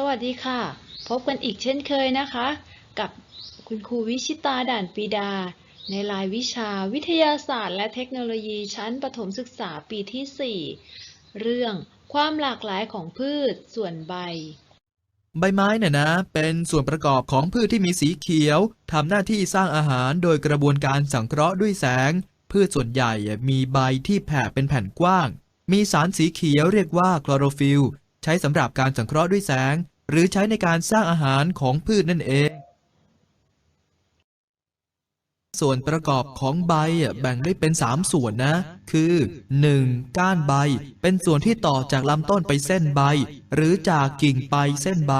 สวัสดีค่ะ พบกันอีกเช่นเคยนะคะ กับคุณครูวิชิตาด่านปีดา ในรายวิชาวิทยาศาสตร์และเทคโนโลยีชั้นประถมศึกษาปีที่ 4 เรื่องความหลากหลายของพืชส่วนใบ ใบไม้เนี่ยนะ เป็นส่วนประกอบของพืชที่มีสีเขียวทำหน้าที่สร้างอาหารโดยกระบวนการสังเคราะห์ด้วยแสง พืชส่วนใหญ่มีใบที่แผ่เป็นแผ่นกว้าง มีสารสีเขียวเรียกว่าคลอโรฟิลล์ ใช้สำหรับการสังเคราะห์ด้วยแสง หรือใช้ในการสร้างอาหารของพืชนั่นเอง ส่วนประกอบของใบแบ่งได้เป็น 3 ส่วนนะ คือ 1. ก้านใบ เป็นส่วนที่ต่อจากลำต้นไปเส้นใบ หรือจากกิ่งไปเส้นใบ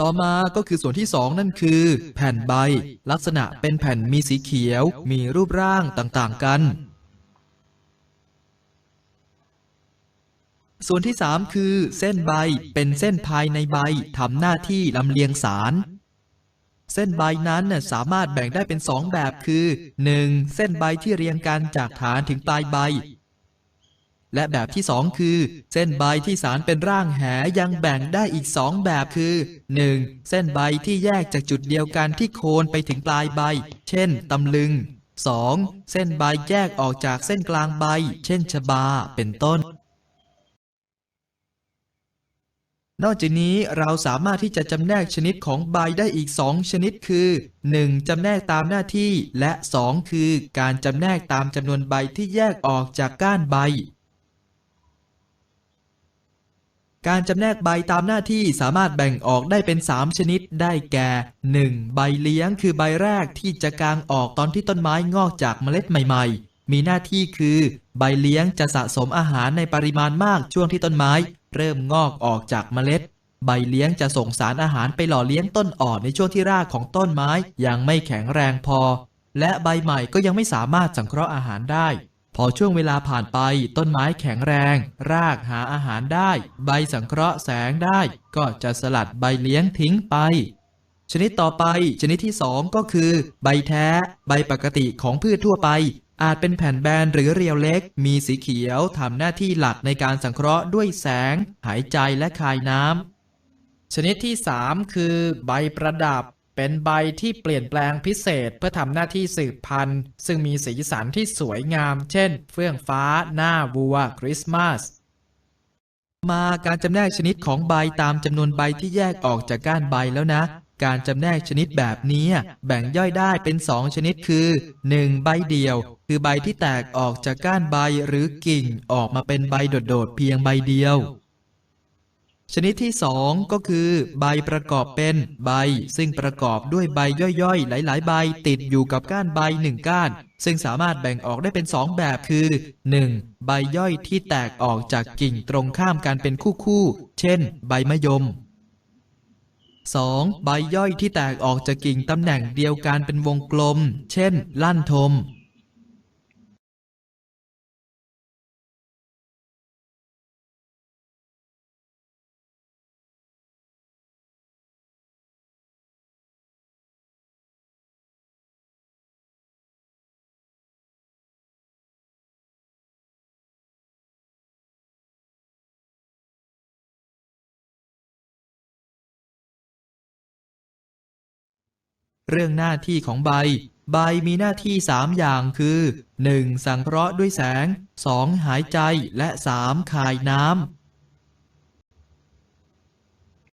ต่อมาก็คือส่วนที่ 2 นั่นคือ แผ่นใบ ลักษณะเป็นแผ่นมีสีเขียว มีรูปร่างต่างๆกัน ส่วนที่ 3 คือ เส้นใบเป็นเส้นภายในใบทำหน้าที่ลำเลียงสาร เส้นใบนั้นสามารถแบ่งได้เป็นสองแบบคือ 1. เส้นใบที่เรียงกันจากฐานถึงปลายใบ และแบบที่สองคือ เส้นใบที่สารเป็นร่างแหยังแบ่งได้อีกสองแบบคือ 1. เส้นใบที่แยกจากจุดเดียวกันที่โคนไปถึงปลายใบ เช่นตำลึง 2. เส้นใบแยกออกจากเส้นกลางใบ เช่นชบาเป็นต้น นอกจากนี้เราสามารถที่จะจำแนกชนิดของใบได้อีก 2 ชนิดคือ 1. จำแนกตามหน้าที่ และ 2 คือการจำแนกตามจำนวนใบที่แยกออกจากก้านใบ การจำแนกใบตามหน้าที่สามารถแบ่งออกได้เป็น 3 ชนิดได้แก่ 1. ใบเลี้ยงคือใบแรกที่จะกางออกตอนที่ต้นไม้งอกจากเมล็ดใหม่ ๆ มีหน้าที่คือ ใบเลี้ยงจะสะสมอาหารในปริมาณมากช่วงที่ต้นไม้ เริ่มงอกออกจากเมล็ด ใบเลี้ยงจะส่งสารอาหารไปหล่อเลี้ยงต้นอ่อนในช่วงที่รากของต้นไม้ยังไม่แข็งแรงพอ และใบใหม่ก็ยังไม่สามารถสังเคราะห์อาหารได้ พอช่วงเวลาผ่านไปต้นไม้แข็งแรง รากหาอาหารได้ ใบสังเคราะห์แสงได้ ก็จะสลัดใบเลี้ยงทิ้งไปชนิดต่อไปชนิดที่ 2 ก็คือ ใบแท้ ใบปกติของพืชทั่วไป อาจเป็นแผ่นแบนหรือเรียวเล็ก มีสีเขียวทำหน้าที่หลักในการสังเคราะห์ด้วยแสง หายใจและคายน้ำ ชนิดที่ 3 คือ ใบประดับ เป็นใบที่เปลี่ยนแปลงพิเศษเพื่อทำหน้าที่สืบพันธุ์ ซึ่งมีสีสันที่สวยงาม เช่น เฟื่องฟ้า หน้าวัว คริสต์มาส มาการจำแนกชนิดของใบตามจำนวนใบที่แยกออกจากก้านใบแล้วนะ การจำแนกชนิดแบบนี้แบ่งย่อยได้เป็น 2 ชนิดคือ 1. ใบเดี่ยว คือใบที่แตกออกจากก้านใบหรือกิ่งออกมาเป็นใบโดดๆเพียงใบเดียว ชนิดที่ 2 ก็คือ ใบประกอบเป็นใบ ซึ่งประกอบด้วยใบย่อยๆ หลาย ๆ ใบติดอยู่กับก้านใบหนึ่งก้าน ซึ่งสามารถแบ่งออกได้เป็น 2 แบบคือ 1. ใบย่อยที่แตกออกจากกิ่งตรงข้ามกันเป็นคู่ๆเช่น ใบมะยม 2. ใบย่อยที่แตกออกจากกิ่งตำแหน่งเดียวกันเป็นวงกลม เช่น ลั่นทม เรื่องหน้าที่ของใบ ใบมีหน้าที่ 3 อย่างคือ 1. สังเคราะห์ด้วยแสง 2. หายใจและ 3. คายน้ำ